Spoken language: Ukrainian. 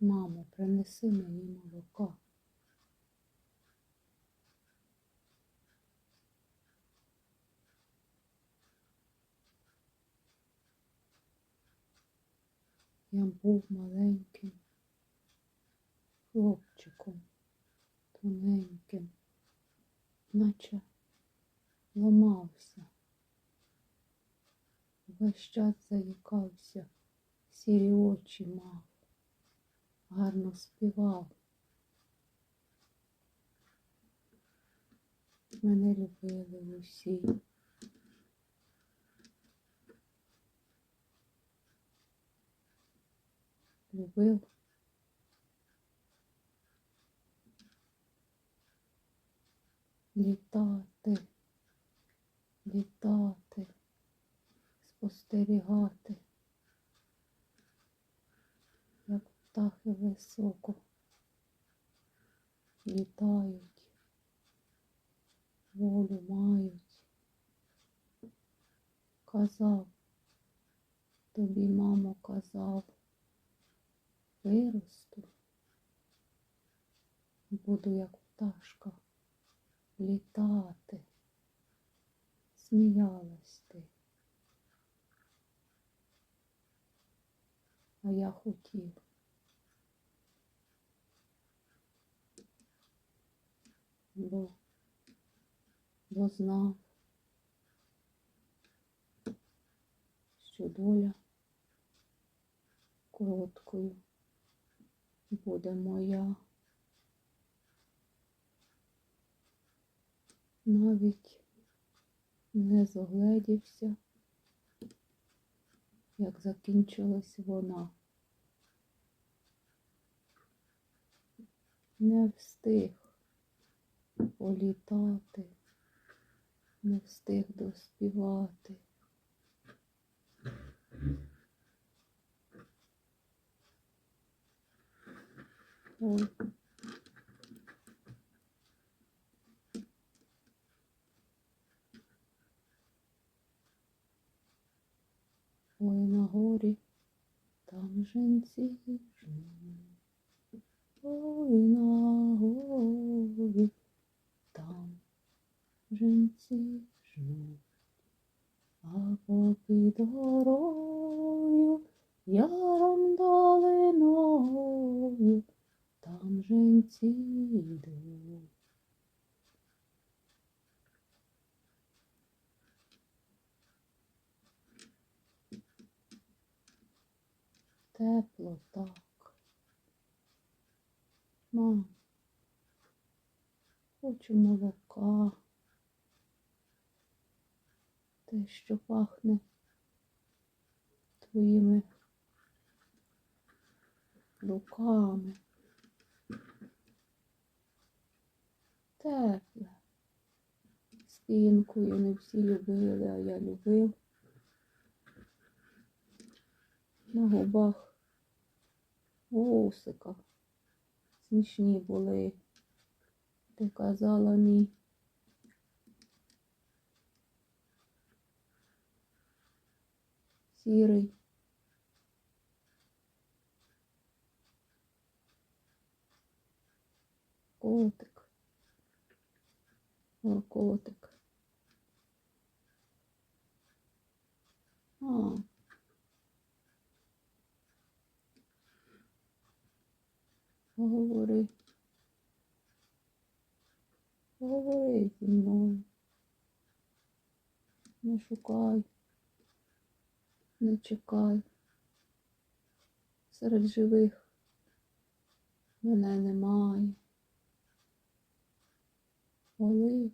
Мамо, принеси мені молока. Я був маленьким хлопчиком, тоненьким, наче ламався. Весь час заїкався, сірі очі мав, гарно співав. Мене любили усі. Любив. Літати, літати, спостерігати, як птахи високо літають, волю мають. Казав, тобі, мамо, казав, виросту, буду як пташка літати. Сміялась ти. А я хотів. Бо, бо знав, що доля короткою буде моя. Навіть не зогледівся, як закінчилась вона. Не встиг політати, не встиг доспівати. Ой. Ой на горі, там женці жнуть. Ой на горі, женці жнуть. А попід горою, яром долиною, там женці йдуть. Тепло так. Мам, хочу молока. Те, що пахне твоїми руками. Тепле. Спінкою не всі любили, а я любив. На губах вусика. Смішні були. Ти казала мій. Сірий. Котик. О, котик. А. Говори. Говори зі мною. Не шукай, не чекай. Серед живих мене немає. Болить,